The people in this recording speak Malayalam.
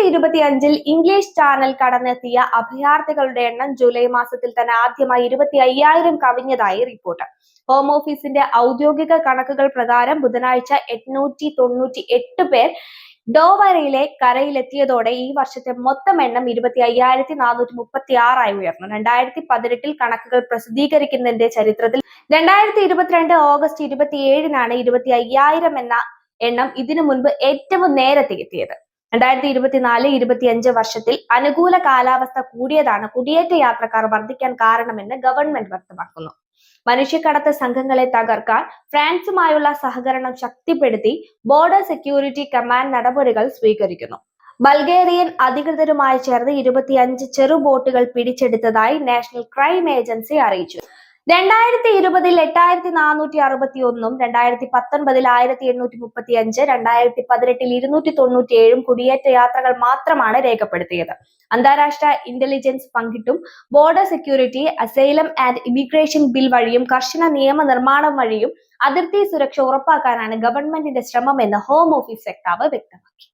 രണ്ടായിരത്തി ഇരുപത്തി അഞ്ചിൽ ഇംഗ്ലീഷ് ചാനൽ കടന്നെത്തിയ അഭയാർത്ഥികളുടെ എണ്ണം ജൂലൈ മാസത്തിൽ തന്നെ ആദ്യമായി ഇരുപത്തി അയ്യായിരം കവിഞ്ഞതായി റിപ്പോർട്ട്. ഹോം ഓഫീസിന്റെ ഔദ്യോഗിക കണക്കുകൾ പ്രകാരം ബുധനാഴ്ച എണ്ണൂറ്റി തൊണ്ണൂറ്റി എട്ട് പേർ ഡോവരയിലെ കരയിലെത്തിയതോടെ ഈ വർഷത്തെ മൊത്തം എണ്ണം ഇരുപത്തി അയ്യായിരത്തി നാനൂറ്റി മുപ്പത്തി ആറായി ഉയർന്നു. രണ്ടായിരത്തി പതിനെട്ടിൽ കണക്കുകൾ പ്രസിദ്ധീകരിക്കുന്നതിന്റെ ചരിത്രത്തിൽ രണ്ടായിരത്തി ഇരുപത്തിരണ്ട് ഓഗസ്റ്റ് ഇരുപത്തിയേഴിനാണ് ഇരുപത്തി അയ്യായിരം എന്ന എണ്ണം ഇതിനു മുൻപ് ഏറ്റവും നേരത്തെ എത്തിയത്. രണ്ടായിരത്തി ഇരുപത്തിനാല് ഇരുപത്തിയഞ്ച് വർഷത്തിൽ അനുകൂല കാലാവസ്ഥ കൂടിയതാണ് കുടിയേറ്റ യാത്രക്കാർ വർദ്ധിക്കാൻ കാരണമെന്ന് ഗവൺമെന്റ് വ്യക്തമാക്കുന്നു. മനുഷ്യക്കടത്ത് സംഘങ്ങളെ തകർക്കാൻ ഫ്രാൻസുമായുള്ള സഹകരണം ശക്തിപ്പെടുത്തി ബോർഡർ സെക്യൂരിറ്റി കമാൻഡ് നടപടികൾ സ്വീകരിക്കുന്നു. ബൾഗേറിയൻ അധികൃതരുമായി ചേർന്ന് ഇരുപത്തിയഞ്ച് ചെറു ബോട്ടുകൾ പിടിച്ചെടുത്തതായി നാഷണൽ ക്രൈം ഏജൻസി അറിയിച്ചു. രണ്ടായിരത്തി ഇരുപതിൽ എട്ടായിരത്തി നാനൂറ്റി അറുപത്തി ഒന്നും രണ്ടായിരത്തി പത്തൊൻപതിൽ ആയിരത്തി എണ്ണൂറ്റി മുപ്പത്തി അഞ്ച് രണ്ടായിരത്തി പതിനെട്ടിൽ ഇരുന്നൂറ്റി തൊണ്ണൂറ്റി ഏഴും കുടിയേറ്റ യാത്രകൾ മാത്രമാണ് രേഖപ്പെടുത്തിയത്. അന്താരാഷ്ട്ര intelligence പങ്കിട്ടും border security asylum and immigration bill വഴിയും കർശന നിയമനിർമ്മാണം വഴിയും അതിർത്തി സുരക്ഷ ഉറപ്പാക്കാനാണ് ഗവൺമെന്റിന്റെ ശ്രമമെന്ന് ഹോം ഓഫീസ് വക്താവ് വ്യക്തമാക്കി.